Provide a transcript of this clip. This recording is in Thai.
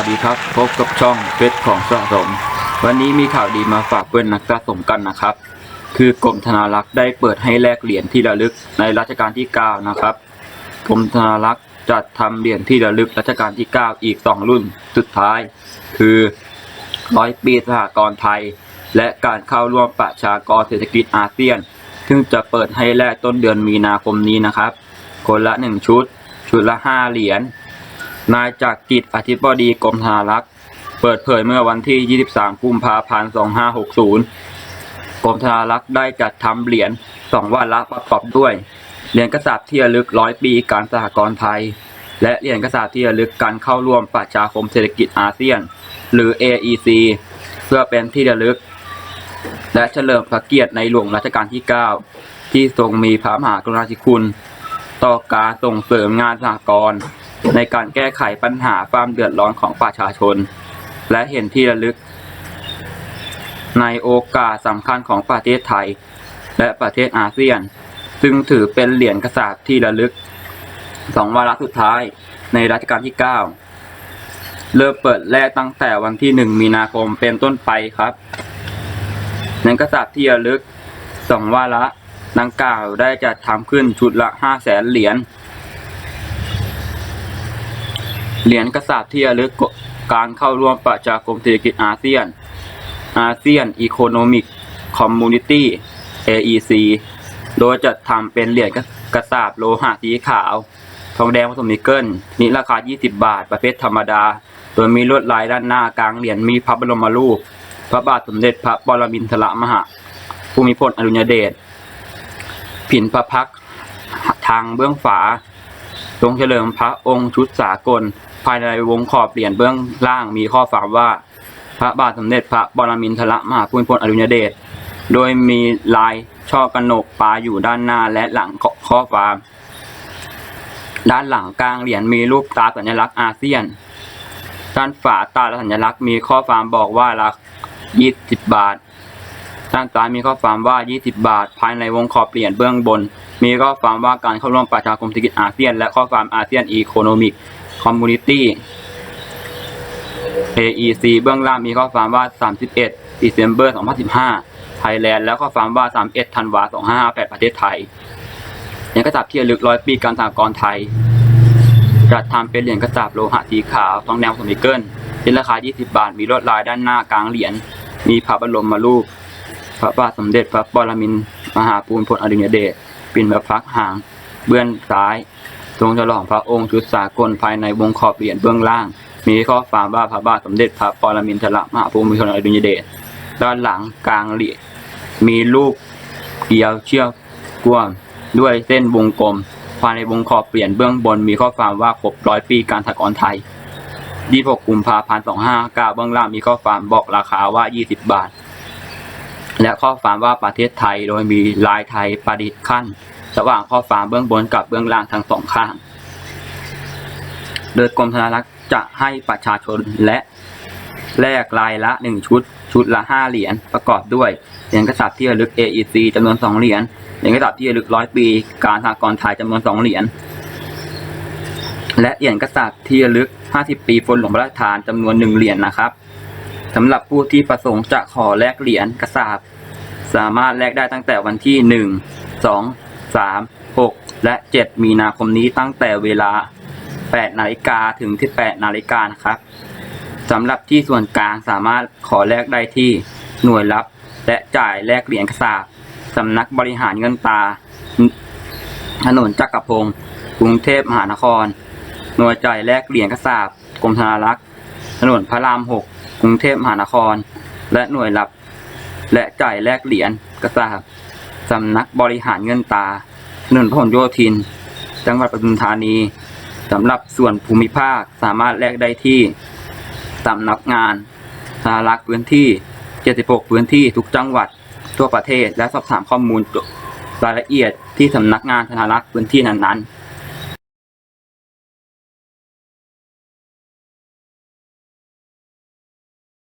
วัสดีครับ พบกับช่องเฟซของสะสม วันนี้มีข่าวดีมาฝากเพื่อนนักสะสมกันนะครับ คือกรมธนารักษ์ได้เปิดให้แลกเหรียญที่ระลึกในรัชกาลที่ 9 นะครับกรมธนารักษ์จัดทำเหรียญที่ระลึกรัชกาลที่ 9 อีก 2 รุ่นสุดท้าย คือร้อยปีสหกรณ์ไทย และการเข้าร่วมประชากรเศรษฐกิจอาเซียน ซึ่งจะเปิดให้แลกต้นเดือนมีนาคมนี้นะครับ คนละ 1 ชุด ชุดละ 5 เหรียญ นายจากกิจอธิบดีกรมธนารักษ์ เปิดเผยเมื่อวันที่ 23 กุมภาพันธ์ 2560 กรมธนารักษ์ได้จัดทำเหรียญสองวาระประกอบด้วย เหรียญกระสาบที่ระลึกร้อยปีการสหกรณ์ไทย และเหรียญกระสาบที่ระลึกการเข้าร่วมประชาคมเศรษฐกิจอาเซียน หรือ AEC เพื่อเป็นที่ระลึก และเฉลิมพระเกียรติในหลวงรัชกาลที่ 9 ที่ทรงมีพระมหากรุณาธิคุณ ต่อการส่งเสริมงานสหกรณ์ ในการแก้ไขปัญหาความเดือดร้อนของประชาชน และเห็นที่ระลึก ในโอกาสสำคัญของประเทศไทย และประเทศอาเซียน ซึ่งถือเป็นเหรียญกระสาบที่ระลึกสองวาระสุดท้ายในรัชกาลที่ 9 เริ่มเปิดแรกตั้งแต่วันที่ 1 มีนาคมเป็นต้นไปครับเหรียญกระสาบที่ระลึกสองวาระดังกล่าวได้จัดทำขึ้นชุดละ5 0 0แสนเหรียญ เหรียญกระสาบที่ระลึกการเข้าร่วมประชาคมเศรษฐกิจอาเซียน อาเซียนอีโคโนมิกคอมมูนิตี้ AEC โดยจัดทำเป็นเหรียญกระสาบโลหะสีขาว ทองแดงผสมนิกเกิลนิราคา 20 บาท ประเภทธรรมดา โดยมีลวดลายด้านหน้ากลางเหรียญมีพระบรมรูป พระบาทสมเด็จพระปรมินทรมหาภูมิพลอดุลยเดช ผินพระพักทางเบื้องฝา ทรงเฉลิมพระองค์ชุดสากล ภายในวงขอบเหรียญเบื้องล่างมีข้อความว่า พระบาทสมเด็จพระปรมินทรมหาภูมิพลอดุลยเดชโดยมีลายช่อกระหนกปลาอยู่ด้านหน้าและหลังข้อความ ด้านหลังกลางเหรียญมีรูปตราสัญลักษณ์อาเซียน ด้านฝาตราสัญลักษณ์มีข้อความบอกว่าราคา20 บาท ด้านซ้ายมีข้อความว่า 20 บาท ภายในวงขอบเหรียญเบื้องบน มีข้อความว่าการเข้าร่วมประชาคมเศรษฐกิจอาเซียน และข้อความอาเซียนอีโคโนมิกคอมมูนิตี้ AEC เบื้องล่างมีข้อความว่า 31 December 2015 ไทยแลนด์ และข้อความว่า 31ธันวาคม2558 ประเทศไทยเหรียญกระสาบที่ระลึกร้อยปีการสหกรณ์ไทย จัดทำเป็นเหรียญกระสาบโลหะสีขาวทองแดงสมิเกิลที่ราคา 20 บาท มีลวดลายด้านหน้ากลางเหรียญ มีพระบรมมารูป พระบาทสมเด็จพระปรมินทรมหาภูมิพลอดุลยเดชปิ่นพระพักตร์หาง เบื้องซ้าย ทรงฉลองพระองค์ชุดสากลภายในวงขอบเหรียญเบื้องล่าง มีข้อความว่าพระบาทสมเด็จพระปรมินทรมหาภูมิพลอดุลยเดชด้านหลังกลางเหรียญมีรูปเกลียวเชือกกล้วยด้วยเส้นวงกลมภายในวงขอบเหรียญเบื้องบนมีข้อความว่าครบร้อยปีการสหกรณ์ไทย26กุมภาพันธ์2559เบื้องล่างมีข้อความบอกราคาว่า 20 บาท และข้อความว่าประเทศไทยโดยมีลายไทยประดิษฐ์ขั้น ระหว่างข้อความเบื้องบนกับเบื้องล่างทั้งสองข้าง โดยกรมธนารักษ์จะให้ประชาชนและแลกลายละหนึ่งชุด ชุดละห้าเหรียญประกอบด้วยเหรียญกระสาบที่ระลึก AEC จำนวนสองเหรียญเหรียญกระสาบที่ระลึกร้อยปี การสหกรไทยจำนวนสองเหรียญและเหรียญกระสาบที่ระลึก 50 ปีฝนหลวงพระราชทานจำนวนหนึ่งเหรียญนะครับ สำหรับผู้ที่ประสงค์จะขอแลกเหรียญกระสาบ สามารถแลกได้ตั้งแต่วันที่ 1 2 3 6 และ 7 มีนาคมนี้ตั้งแต่เวลา 8 นาฬิกาถึง 18 นาฬิกานะครับสำหรับที่ส่วนกลางสามารถขอแลกได้ที่หน่วยรับ และจ่ายแลกเหรียญกระสาบสำนักบริหารเงินตา ถนนจักรพงศ์กรุงเทพมหานคร หน่วยจ่ายแลกเหรียญกระสาบกรมธนารักษ์ถนนพระราม 6 กรุงเทพมหานคร และหน่วยรับ และจ่ายแลกเหรียญกระสาบสำนักบริหารเงินตาถนนพหลโยธิน จังหวัดปทุมธานีสำหรับส่วนภูมิภาคสามารถแลกได้ที่สำนักงานธารักพื้นที่ 76 พื้นที่ทุกจังหวัดทั่วประเทศ และสอบถามข้อมูลรายละเอียดที่สำนักงานธนารักษ์พื้นที่นั้นๆ